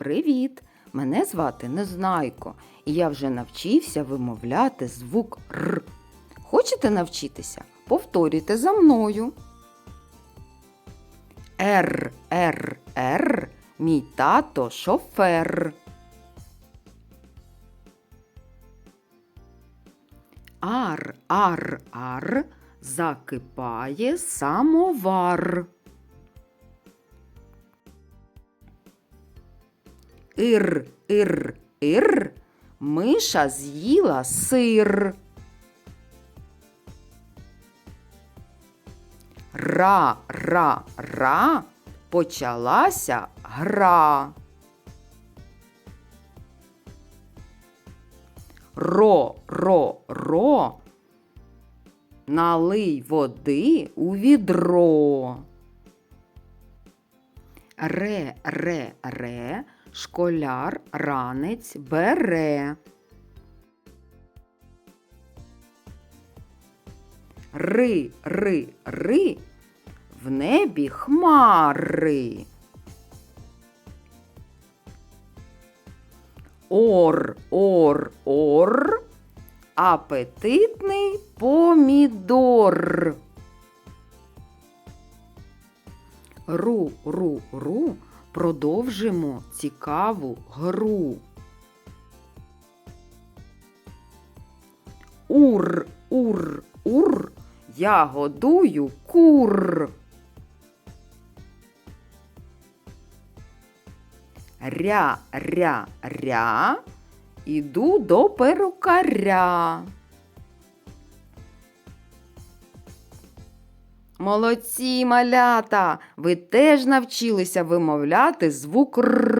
Привіт! Мене звати Незнайко, і я вже навчився вимовляти звук Р. Хочете навчитися? Повторюйте за мною. Р, Р, Р, мій тато шофер. Ар, ар, ар, закипає самовар. Ір, ір, ір, миша з'їла сир. Ра, ра, ра, почалася гра. Ро, ро, ро, налий води у відро. Ре, ре, ре, школяр ранець бере. Ри, ри, ри, в небі хмари. Ор, ор, ор, апетитний помідор. Ру, ру, ру, продовжимо цікаву гру. Ур, ур, ур, я годую кур. Ря, ря, ря, іду до перукаря. Молодці, малята! Ви теж навчилися вимовляти звук Р.